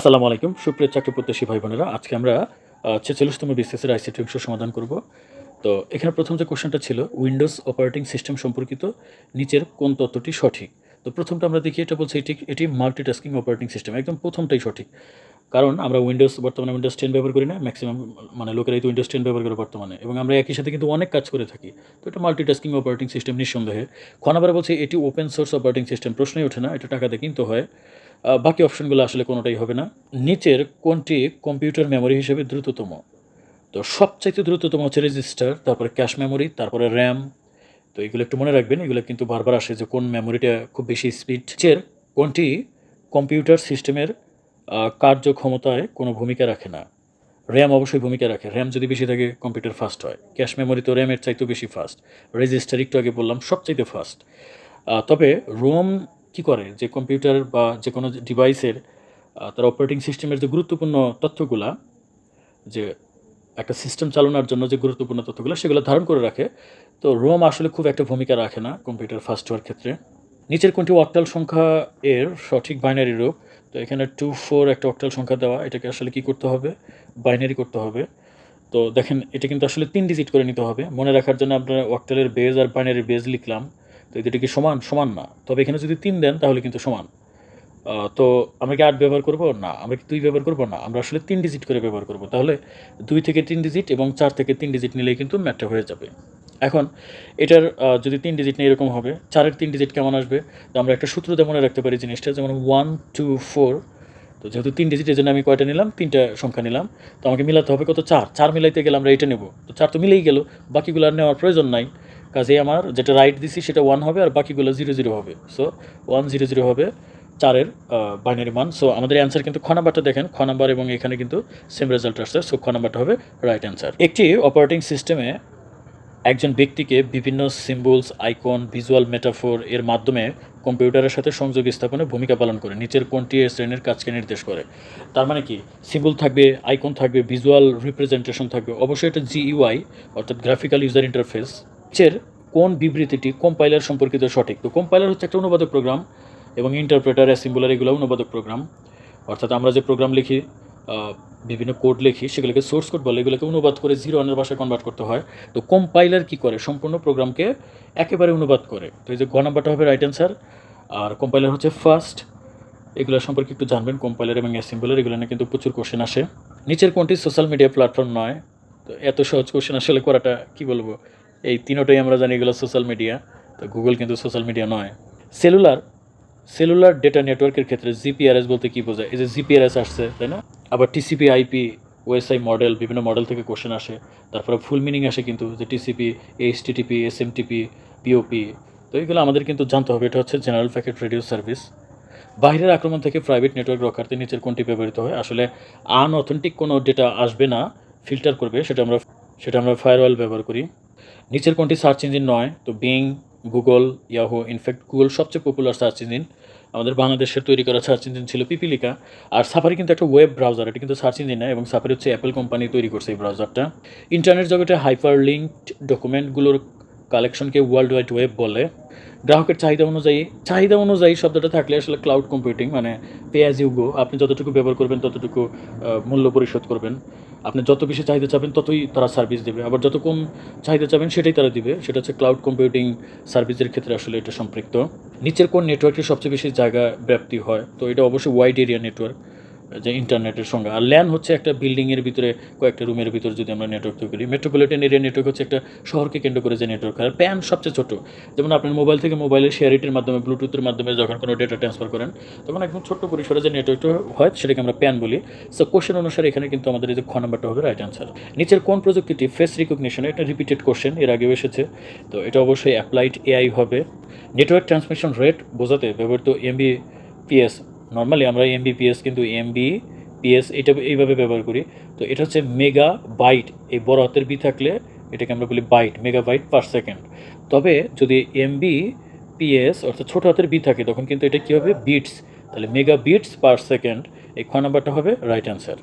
আসসালামু আলাইকুম। সুপ্রিয় চাকরি প্রত্যাশী ভাই বোনেরা, আজকে আমরা ছেচল্লিশতম বিসিএসের আইসিটি অংশ সমাধান করব। তো এখানে প্রথম যে কোশ্চেনটা ছিল, উইন্ডোজ অপারেটিং সিস্টেম সম্পর্কিত, নিচের কোন তত্ত্বটি সঠিক? তো প্রথমটা আমরা দেখি, এটা বলছি এটি এটি মাল্টিটাস্কিং অপারেটিং সিস্টেম একদম প্রথমটাই সঠিক। কারণ আমরা উইন্ডোজ বর্তমানে উইন্ডোজ টেন ব্যবহার করি না ম্যাক্সিমাম মানে লোকেরাই তো উইন্ডোজ টেন ব্যবহার করে বর্তমানে। এবং আমরা একই সাথে কিন্তু অনেক কাজ করে থাকি। তো এটা মাল্টিটাস্কিং অপারেটিং সিস্টেম নিঃসন্দেহে। খনাবার বলছে, এটি ওপেন সোর্স অপারেটিং সিস্টেম প্রশ্নই ওঠে না, এটা টাকাতে কিনতে হয়। বাকি অপশনগুলো আসলে কোনোটাই হবে না। নিচের কোনটি কম্পিউটার মেমোরি হিসেবে দ্রুততম? তো সবচাইতে দ্রুততম হচ্ছে রেজিস্টার তারপরে ক্যাশ মেমোরি তারপরে র্যাম তো এগুলো একটু মনে রাখবেন, এগুলো কিন্তু বারবার আসে যে কোন মেমোরিটা খুব বেশি স্পিড চের কোনটি কম্পিউটার সিস্টেমের কার্যক্ষমতায় কোনো ভূমিকা রাখে না। র্যাম অবশ্যই ভূমিকা রাখে। র্যাম যদি বেশি থাকে কম্পিউটার ফাস্ট হয়। ক্যাশ মেমোরি তো র্যামের চাইতেও বেশি ফাস্ট রেজিস্টার একটু আগে বললাম, সবচাইতে ফাস্ট তবে রোম কি করে? যে কম্পিউটার বা যে কোনো ডিভাইসের তার অপারেটিং সিস্টেমের যে গুরুত্বপূর্ণ তথ্যগুলা, যে একটা সিস্টেম চালানোর জন্য যে গুরুত্বপূর্ণ তথ্যগুলো, সেগুলো ধারণ করে রাখে। তো রোম আসলে খুব একটা ভূমিকা রাখে না কম্পিউটার ফাস্ট হওয়ার ক্ষেত্রে। নিচের কোনটি অক্টাল সংখ্যা এর সঠিক বাইনারি রূপ? তো এখানে টু ফোর একটা অক্টাল সংখ্যা দেওয়া, এটাকে আসলে কি করতে হবে? বাইনারি করতে হবে। তো দেখেন, এটা কিন্তু আসলে তিন ডিজিট করে নিতে হবে। মনে রাখার জন্য আপনার অক্টালের বেজ আর বাইনারির বেজ লিখলাম। তো এটা কি সমান সমান না। তবে এখানে যদি তিন দেন, তাহলে কিন্তু সমান। তো আমরা কি আট ব্যবহার করব? না, আমরা কি দুই ব্যবহার করব? না, আমরা আসলে তিন ডিজিট করে ব্যবহার করব। তাহলে দুই থেকে তিন ডিজিট এবং চার থেকে তিন ডিজিট নিলেই কিন্তু ম্যাটটা হয়ে যাবে। এখন এটার যদি তিন ডিজিট নিয়ে এরকম হবে, চারের তিন ডিজিট কেমন আসবে? তো আমরা একটা সূত্র দিয়ে মনে রাখতে পারি জিনিসটা, যেমন ওয়ান টু ফোর তো যেহেতু তিন ডিজিটের জন্য আমি কয়টা নিলাম? তিনটা সংখ্যা নিলাম। তো আমাকে মিলাতে হবে কত? চার। চার মিলাইতে গেলে আমরা এটা নেব। তো চার তো মিলেই গেল, বাকিগুলো আর নেওয়ার প্রয়োজন নাই। কাজেই আমার যেটা রাইট দিছি, সেটা ওয়ান হবে, আর বাকিগুলো জিরো জিরো হবে। সো ওয়ান জিরো জিরো হবে চারের বাইনারি মান। সো আমাদের অ্যান্সার কিন্তু খ নাম্বারটা দেখেন। খ নাম্বার এবং এখানে কিন্তু সেম রেজাল্ট আসছে। সো খ নাম্বারটা হবে রাইট অ্যান্সার একটি অপারেটিং সিস্টেমে একজন ব্যক্তিকে বিভিন্ন সিম্বলস আইকন ভিজুয়াল মেটাফোর এর মাধ্যমে কম্পিউটারের সাথে সংযোগ স্থাপনে ভূমিকা পালন করে, নিচের কোনটি এর শ্রেণির কাজকে নির্দেশ করে। তার মানে কি? সিম্বল থাকবে আইকন থাকবে ভিজুয়াল রিপ্রেজেন্টেশন থাকবে। অবশ্যই এটা জিইউআই অর্থাৎ গ্রাফিক্যাল ইউজার ইন্টারফেস নিচের কোন বিবৃতিটি কম্পাইলার সম্পর্কিত সঠিক? তো কম্পাইলার হচ্ছে একটা অনুবাদক প্রোগ্রাম এবং ইন্টারপ্রেটার অ্যাসিম্বলার এগুলো অনুবাদক প্রোগ্রাম অর্থাৎ আমরা যে প্রোগ্রাম লিখি বিভিন্ন কোড লিখি, সেগুলোকে সোর্স কোড বলে, এগুলোকে অনুবাদ করে জিরো ওয়ানের ভাষায় কনভার্ট করতে হয়। তো কম্পাইলার কি করে? সম্পূর্ণ প্রোগ্রামকে একেবারে অনুবাদ করে। তো এই যে গ নাম্বারটা হবে রাইট অ্যান্সার আর কম্পাইলার হচ্ছে ফার্স্ট এগুলো সম্পর্কে একটু জানবেন কম্পাইলার এবং অ্যাসেম্বলার এগুলো নিয়ে কিন্তু প্রচুর কোশ্চেন আসে। নিচের কোনটি সোশ্যাল মিডিয়া প্ল্যাটফর্ম নয়? তো এত সহজ কোশ্চেন আসলে করাটা, কি বলব? এই তিনোটাই আমরা জানি এগুলো সোশ্যাল মিডিয়া তো গুগল কিন্তু সোশ্যাল মিডিয়া নয়। সেলুলার সেলুলার ডেটা নেটওয়ার্কের ক্ষেত্রে জিপিআরএস বলতে কী বোঝায়? এই যে জিপিআরএস আসছে, তাই না? আবার টিসিপি আইপি ওএসআই মডেল বিভিন্ন মডেল থেকে কোশ্চেন আসে। তারপরে ফুল মিনিং আসে কিন্তু, যে টিসিপি এইচটিটিপি এসএমটিপি পিওপি তো এইগুলো আমাদের কিন্তু জানতে হবে। এটা হচ্ছে জেনারেল প্যাকেট রেডিও সার্ভিস বাইরের আক্রমণ থেকে প্রাইভেট নেটওয়ার্ক রক্ষার্থে নিচের কোনটি ব্যবহৃত হয়? আসলে আনঅথেন্টিক কোনো ডেটা আসবে না ফিল্টার করবে, সেটা আমরা সেটা আমরা ফায়ারওয়াল ব্যবহার করি। নিচের কোনটি সার্চ ইঞ্জিন নয়? তো Bing Google Yahoo in fact Google সবচেয়ে পপুলার সার্চ ইঞ্জিন আমাদের বাংলাদেশের তৈরি করা সার্চ ইঞ্জিন ছিল পিপিলিকা। আর সাফারি কিন্তু একটা ওয়েব ব্রাউজার এটা কিন্তু সার্চ ইঞ্জিন না, এবং সাফারি হচ্ছে অ্যাপেল কোম্পানি তৈরি করছে এই ব্রাউজারটা ইন্টারনেট জগতে হাইপার লিঙ্কড ডকুমেন্টগুলোর কালেকশনকে ওয়ার্ল্ড ওয়াইড ওয়েব বলে। গ্রাহকের চাহিদা অনুযায়ী চাহিদা অনুযায়ী শব্দটা থাকলে আসলে ক্লাউড কম্পিউটিং মানে পে অ্যাজ ইউ গো আপনি যতটুকু ব্যবহার করবেন, ততটুকু মূল্য পরিশোধ করবেন। আপনি যত বেশি চাহিদা চাবেন, ততই তারা সার্ভিস দেবে। আবার যত কম চাহিদা চাবেন, সেটাই তারা দিবে। সেটা হচ্ছে ক্লাউড কম্পিউটিং সার্ভিসের ক্ষেত্রে আসলে এটা সম্পৃক্ত। নিচের কোন নেটওয়ার্কের সবচেয়ে বেশি জায়গা ব্যাপ্তি হয়? তো এটা অবশ্যই ওয়াইড এরিয়া নেটওয়ার্ক যে ইন্টারনেটের সঙ্গে আর ল্যান হচ্ছে একটা বিল্ডিংয়ের ভিতরে কয়েকটা রুমের ভিতরে যদি আমরা নেটওয়ার্ক তৈরি করি। মেট্রোপলিটন এরিয়া নেটওয়ার্ক হচ্ছে একটা শহরকে কেন্দ্র করে যে নেটওয়ার্ক আর প্যান সবচেয়ে ছোটো। যেমন আপনার মোবাইল থেকে মোবাইলের শেয়ারিটির মাধ্যমে ব্লুটুথের মাধ্যমে যখন কোনো ডেটা ট্রান্সফার করেন, তখন একদম ছোট্ট পরিসরে যে নেটওয়ার্কটা হয়, সেটাকে আমরা প্যান বলি। সো কোশ্চেন অনুসারে এখানে কিন্তু আমাদের এই যে খ নাম্বারটা হবে রাইট অ্যান্সার নিচের কোন প্রযুক্তিটি ফেস রিকগনিশন এটা রিপিটেড কোশ্চেন এর আগেও এসেছে। তো এটা অবশ্যই অ্যাপ্লাইড এআই হবে। নেটওয়ার্ক ট্রান্সমিশন রেট বোঝাতে ব্যবহৃত এমবি পিএস নর্মালি আমরা এমবিপিএস কিন্তু এমবি পিএস এটা এইভাবে ব্যবহার করি। তো এটা হচ্ছে মেগা বাইট এই বড় হাতের বি থাকলে এটাকে আমরা বলি byte mega byte per second তবে যদি এমবি পিএস অর্থাৎ ছোট হাতের বি থাকে, তখন কিন্তু এটা কী হবে? বিটস তাহলে মেগা বিটস পার সেকেন্ড এই খ নাম্বারটা হবে রাইট অ্যান্সার